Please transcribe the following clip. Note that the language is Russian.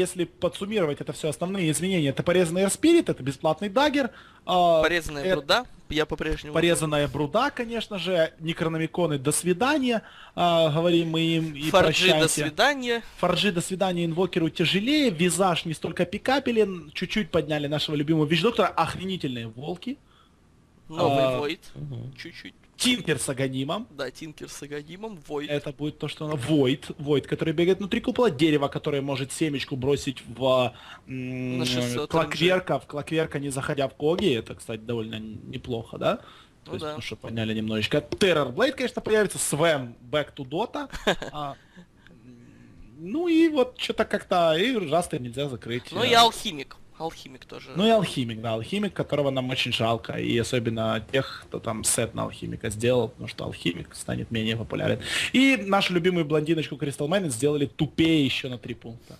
если подсуммировать это все, основные изменения, это порезанный Air это бесплатный дагер, Порезанная это бруда, я по-прежнему... порезанная бруда, конечно же, некрономиконы до свидания, а, говорим мы им и Форджи, до прощайте. свидания. Форджи до свидания, инвокеру тяжелее, визаж не столько пикапелен, чуть-чуть подняли нашего любимого вич-доктора, охренительные волки, Новый А, Войд. Чуть-чуть. Тинкер с аганимом, Да, Тинкер с Аганимом, Войд. это будет то, что она... Войд, Войд, который бегает внутри купола, дерево, которое может семечку бросить в м, На 600 клокверка, в клокверка, не заходя в коги, это, кстати, довольно неплохо, да? То Ну есть, да. ну что, поняли немножечко. Terrorblade, конечно, появится, Свэм Back to Dota. А, ну и вот что-то как-то, и ужасно нельзя закрыть. Ну и Алхимик. Алхимик тоже. Ну и алхимик, да, алхимик, которого нам очень жалко, и особенно тех, кто там сет на алхимика сделал, потому что алхимик станет менее популярен. И нашу любимую блондиночку Кристал Майнет сделали тупее еще на три пункта.